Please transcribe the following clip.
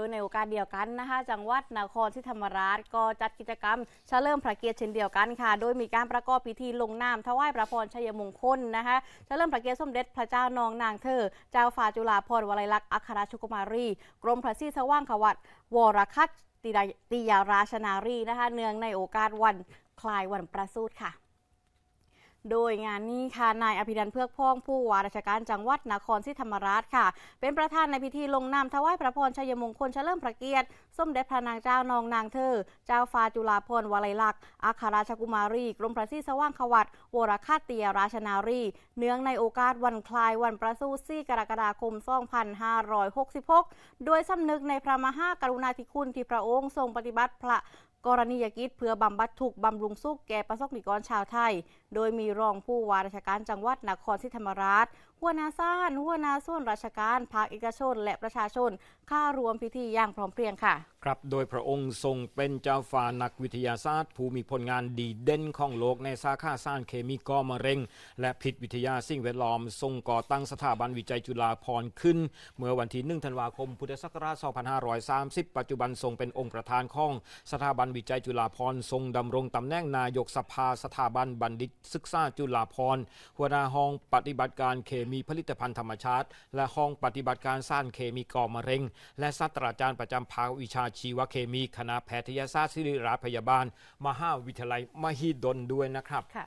ดยในโอกาสเดียวกันนะคะ จังหวัดนครศรีธรรมราชก็จัดกิจกรรมเฉลิมพระเกียรติเช่นเดียวกันค่ะ โดยมีการประกอบพิธีลงนามถวายพระพรชัยมงคลนะคะเฉลิมพระเกียรติสมเด็จพระเจ้านองนางเธอ เจ้าฟ้าจุฬาภรณ์วลัยลักษณ์อัครราชกุมารี กรมพระศรีสว่างขวัตวรคัตติยาราชนารีนะคะ เนื่องในโอกาสวันคลายวันประสูติค่ะ โดยงานนี้ค่ะนายอภินันท์เพือกพ้องผู้ว่าราชการจังหวัดนครศรีธรรมราชค่ะ เป็นประธานในพิธีลงนามถวายพระพรชัยมงคลเฉลิมพระเกียรติ สมเด็จพระนางเจ้านองนางเธอ เจ้าฟ้าจุฬาภรณ์วลัยลักษณ์อัครราชกุมารี กรมพระศรีสว่างขวัตวรคาเตียราชนารี เนื่องในโอกาสวันคล้ายวันประสูติ4กรกฎาคม 2566 โดยสำนึกในพระมหากรุณาธิคุณที่พระองค์ทรงปฏิบัติพระกรณียกิจเพื่อบำบัดทุกบำรุงสุขแก่ประสบนิกรชาวไทย โดยมีรองผู้ว่าราชการจังหวัดนครศรีธรรมราช หัวหน้าซ่านหัวหน้าส่วนราชการภาคเอกชน และประชาชนข้ารวมพิธีอย่างพร้อมเพรียงค่ะ ครับ โดยพระองค์ทรงเป็นเจ้าฟ้านักวิทยาศาสตร์ ผู้มีผลงานดีเด่นของโลกในสาขาสารเคมีก่อมะเร็ง และพิษวิทยาสิ่งแวดล้อม ทรงก่อตั้งสถาบันวิจัยจุฬาภรณ์ขึ้น เมื่อวันที่1ธันวาคมพุทธศักราช 2530 ปัจจุบันทรงเป็นองค์ประธานของสถาบันวิจัยจุฬาภรณ์ทรงดำรงตำแหน่งนายกสภาสถาบันบัณฑิตศึกษาจุฬาภรณ์หัวหน้าห้องปฏิบัติการเคมีผลิตภัณฑ์ธรรมชาติ และห้องปฏิบัติการสารเคมีก่อมะเร็ง และศาสตราจารย์ประจำภาควิชาชีวเคมีคณะแพทยศาสตร์ศิริราชพยาบาล มหาวิทยาลัยมหิดลด้วยนะครับค่ะ